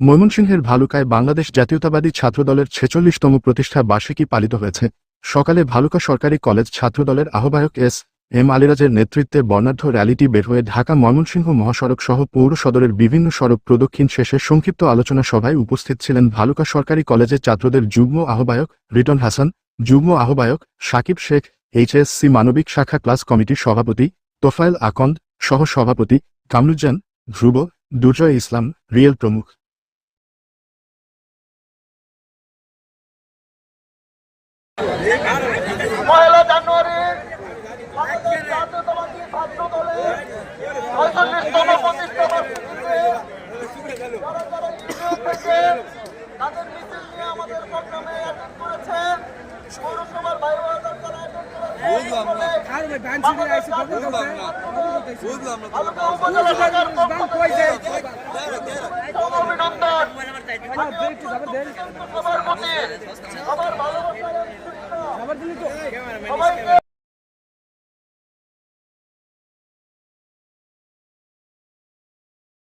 ময়মনসিংহের ভালুকায় বাংলাদেশ জাতীয়তাবাদী ছাত্রদলের ছেচল্লিশতম প্রতিষ্ঠা বার্ষিকী পালিত হয়েছে। সকালে ভালুকা সরকারি কলেজ ছাত্রদলের আহ্বায়ক এস এম আলিরাজের নেতৃত্বে বর্ণাঢ্য র্যালিটি বের হয়ে ঢাকা ময়মনসিংহ মহাসড়ক সহ পৌর সদরের বিভিন্ন সড়ক প্রদক্ষিণ শেষে সংক্ষিপ্ত আলোচনা সভায় উপস্থিত ছিলেন ভালুকা সরকারি কলেজের ছাত্রদের যুগ্ম আহ্বায়ক রিটন হাসান, যুগ্ম আহ্বায়ক সাকিব শেখ, এইচএসসি মানবিক শাখা ক্লাস কমিটির সভাপতি তোফায়েল আকন্দ সহ সভাপতি কামরুজ্জান, ধ্রুব, দুর্জয় ইসলাম, রিয়েল প্রমুখ। পয়লা জানুয়ারি বাংলাদেশ জাতীয়তাবাদী ছাত্র দলের ছয়চল্লিশতম প্রতিষ্ঠা বার্ষিকীতে যারা যারা ইউনিয়ন থেকে তাদের মিছিল নিয়ে আমাদের প্রোগ্রামে অ্যাটেন্ড করেছেন পৌরসভার বাইরে তারা অ্যাটেন্ড করেছেন বাংলাদেশ câmera, on, câmera.